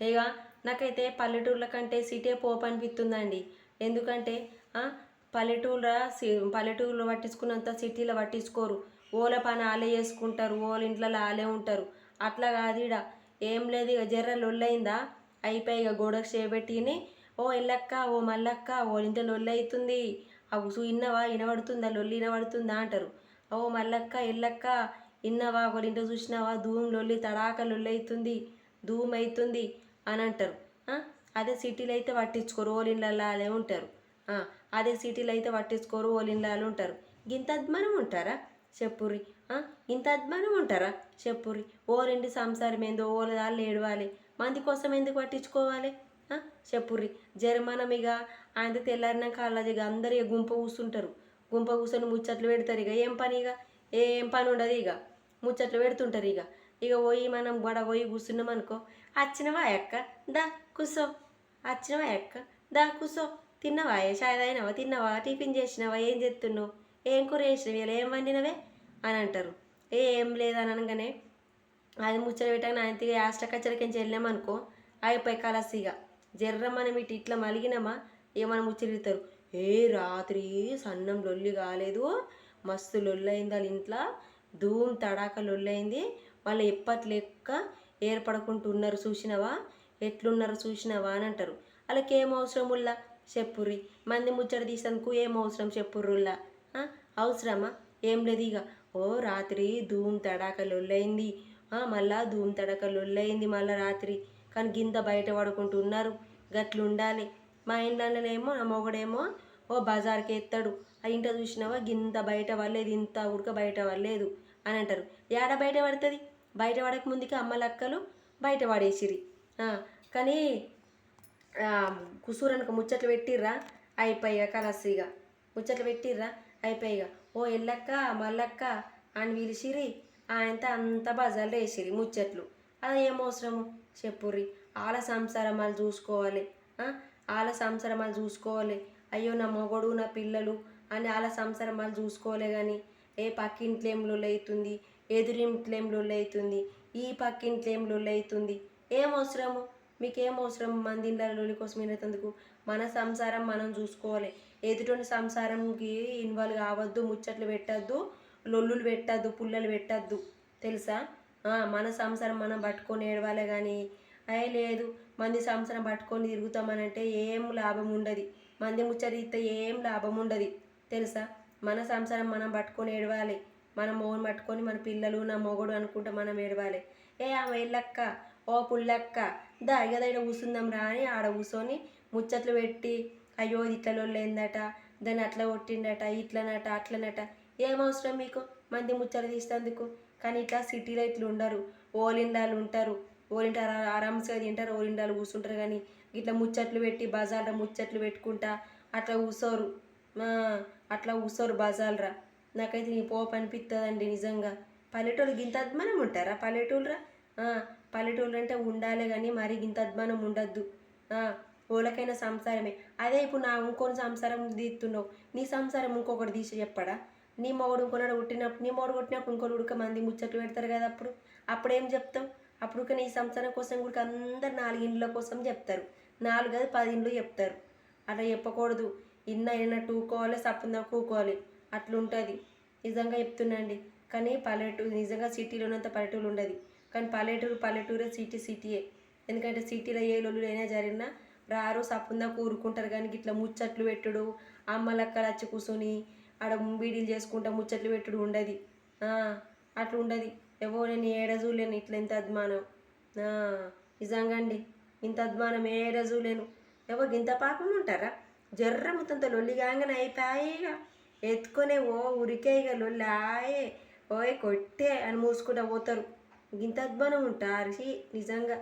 ఇక నాకైతే పల్లెటూర్ల కంటే సిటీ పోపు అనిపిస్తుందండి. ఎందుకంటే పల్లెటూళ్ళ సి- పల్లెటూరులో పట్టించుకున్నంత సిటీలో పట్టించుకోరు. ఓల పని ఆలే చేసుకుంటారు ఓల ఇంట్లో ఆలే ఉంటారు. అట్లా కాదు ఈడ. ఏం లేదు ఇక జర్ర లొల్లయిందా? అయిపోయి ఇక గోడకు చేపెట్టిని ఓ ఎల్లక్క ఓ మల్లక్క ఓ ఇంట్లో లొల్లైతుంది అవుతుంది ఆ ఉసు ఇన్నవా? వినబడుతుందా లొల్లి ఇనబడుతుందా? అంటారు. ఓ మల్లక్క ఎల్లక్క ఇన్నవా? ఒకరి చూసినావా? ధూమ్ లొల్లి తడాక లొల్లైతుంది అవుతుంది ధూమ్ అవుతుంది అని అంటారు. అదే సిటీలో అయితే పట్టించుకోరు ఓలిన్లలో అలా ఉంటారు. అదే సిటీలో అయితే పట్టించుకోరు ఓలిన్లలో ఉంటారు. గింత అద్మానం ఉంటారా? చెప్పుర్రి. ఇంత అద్మానం ఉంటారా? చెప్పుర్రి. ఓరెండి సంసారం ఏందో ఓల ఏడవాలి. మంది కోసం ఎందుకు పట్టించుకోవాలి? చెప్పుర్రి. జర్మనం ఇక ఆయన తెల్లారినాక అలా ఇక అందరు ఇక గుంప కూర్చుంటారు గుంప కూర్చొని ముచ్చట్లు పెడతారు ఇక. ఏం పని ఇక? ఏం పని ఉండదు ఇక. ముచ్చట్లు పెడుతుంటారు ఇక. ఇక పోయి మనం గొడ పోయి కూర్చున్నాం అనుకో వచ్చినవా ఎక్క దా కూసో. వచ్చినవా ఎక్క దా కూసో. తిన్నవా? ఏ అయినవా తిన్నవా? టిఫిన్ చేసినవా? ఏం చేస్తున్నావు? ఏం కూర చేసినవి? ఇలా ఏం వండినవే? అని అంటారు. ఏ ఏం లేదని అనగానే అది ముచ్చట పెట్టాక నా ఇంటికి ఆస్టకచ్చలకి వెళ్ళామనుకో అయిపోయి కలసిగా జర్ర మనం ఇటు ఇట్లా మలిగినామా? ఇక మనం ముచ్చరిస్తారు ఏ రాత్రి సన్నం లొల్లి కాలేదు. మస్తు లొల్లైంది వాళ్ళ ఇంట్లో. ధూమ్ తడాక లొల్లయింది. వాళ్ళు ఎప్పటి లెక్క ఏర్పడకుంటూ ఉన్నారు చూసినవా? ఎట్లున్నారు చూసినవా అని అంటారు. వాళ్ళకి ఏం అవసరం ఉల్లా? చెప్పుర్రి. మంది ముచ్చట తీసేందుకు ఏం అవసరం చెప్పుర్రుల్లా అవసరమా? ఏం లేదు ఇక ఓ రాత్రి ధూమ్ తడాక లొల్లయింది మళ్ళా ధూమ్ తడక లొల్లయింది మళ్ళా రాత్రి. కానీ గింత బయట పడుకుంటూ ఉన్నారు గట్లు ఉండాలి మా ఇంట్లోనేమో నా మొగడేమో ఓ బజార్కి ఎత్తాడు. ఆ ఇంట చూసినావా? గింత బయట పడలేదు. ఇంత ఉడక బయట పడలేదు అని అంటారు. ఏడ బయట పడుతుంది? బయట పడక ముందుకి అమ్మలక్కలు బయట పడేసిరి కానీ కుసూరనకు ముచ్చట్లు పెట్టిర్రా? అయిపోయిగా కలసిగా ముచ్చట్లు పెట్టిర్రా? అయిపోయిగా ఓ ఎల్లక్క మల్లక్క అని పిలిచిరి ఆయనతో అంత బజార్లు వేసిరి ముచ్చట్లు. అది ఏం అవసరము? చెప్పుర్రి. వాళ్ళ సంసారం వాళ్ళు చూసుకోవాలి. ఆల వాళ్ళ సంసారం వాళ్ళు చూసుకోవాలి. అయ్యో నా మొగడు నా పిల్లలు అని వాళ్ళ సంసారం వాళ్ళు చూసుకోలే కానీ ఏ పక్కింట్లో ఏం ఎదురింట్లేం అవుతుంది ఏం అవుతుంది ఈ పక్కింట్లో ఏం అవుతుంది ఏం అవసరము మీకేం అవసరం మంది ఇళ్ళ లొల్లి కోసం వినేందుకు మన సంసారం మనం చూసుకోవాలి. ఎదుటి సంసారంకి ఇన్వాల్వ్ కావద్దు ముచ్చట్లు పెట్టద్దు లొల్లులు పెట్టద్దు పుల్లలు పెట్టద్దు. తెలుసా? మన సంసారం మనం పట్టుకొని ఏడవాలే కానీ అయ్యే లేదు. మంది సంసారం పట్టుకొని తిరుగుతామనంటే ఏం లాభం ఉండదు మంది ముచ్చరిస్తే ఏం లాభం ఉండదు తెలుసా? మన సంసారం మనం పట్టుకొని ఏడవాలి. మన మోహన్ పట్టుకొని మన పిల్లలు నా మొగడు అనుకుంటే మనం ఏడవాలి. ఏ ఆమె వెళ్ళక్క ఓ పుల్లక్క దా ఇక కూసుందాం కూర్చుందాం రా అని ఆడ కూర్చొని ముచ్చట్లు పెట్టి అయ్యో ఇట్లలో లేదట దాన్ని అట్లా కొట్టిండట ఇట్లనట అట్లనట. ఏమవసరం మీకు? మంది ముచ్చట్లు తీసేందుకు కానీ ఇట్లా సిటీలో ఇట్లా ఉండరు. ఓలిండాలు ఉంటారు. ఓలింట ఆరామ్స్గా తింటారు. ఓలిండాలు కూర్చుంటారు కానీ ఇట్లా ముచ్చట్లు పెట్టి బజార్లో ముచ్చట్లు పెట్టుకుంటా అట్లా కూసోరు. అట్లా కూసోరు బజాలరా. నాకైతే నీ పోపు అనిపిస్తుందండి నిజంగా. పల్లెటూరు గింత అద్మానం ఉంటారా? పల్లెటూరురా? పల్లెటూళ్ళు పల్లెటూరు అంటే ఉండాలి కానీ మరి గింత అద్మానం ఉండద్దు. ఆ, ఓలకైనా సంసారమే. అదే ఇప్పుడు నా ఇంకొని సంసారం తీస్తున్నావు నీ సంసారం ఇంకొకటి తీసి చెప్పడా? నీ మొగుడు ఇంకొనాడు పుట్టినప్పుడు నీ మొగుడు పుట్టినప్పుడు ఇంకోటి ఉడక మంది ముచ్చట్లు పెడతారు కదా అప్పుడు? అప్పుడు ఏం చెప్తావు? అప్పుడు నీ సంసారం కోసం కూడా అందరు నాలుగు ఇండ్ల కోసం చెప్తారు. నాలుగు అది పది ఇండ్లు చెప్తారు. అలా చెప్పకూడదు. ఇన్న అయినా టూకోవాలి సప్పుందా కూకోవాలి. అట్లుంటుంది. నిజంగా చెప్తున్నాండి. కానీ పల్లెటూరు నిజంగా సిటీలో ఉన్నంత పల్లెటూరు ఉండదు. కానీ పల్లెటూరు పల్లెటూరే సిటీ సిటీయే. ఎందుకంటే సిటీలో ఏ లొల్లు అయినా జరిగినా రారు సప్పుందా కూరుకుంటారు. కానీ ఇట్లా ముచ్చట్లు పెట్టుడు అమ్మలక్కలు వచ్చి కూర్చొని ఆడ బీడీలు చేసుకుంటా ముచ్చట్లు పెట్టుడు ఉండదు. అట్లా ఉండదు ఏవో నేను ఏడ చూలేను ఇట్లా ఇంత అద్మానం. నిజంగా అండి. ఇంత అద్మానం ఏడ రోజు లేను ఏవో ఇంత పాపం ఉంటారా? జర్రముతంత మొత్తంతో లొల్లి కాగానే అయిపోయి ఇక. ఎత్తుకొనే ఓ ఉరికే ఇక లొల్లి ఆయే. ఓయ్ కొట్టే అని మూసుకుంటా పోతారు. ఇంత అద్భుతం ఉంటారు. నిజంగా.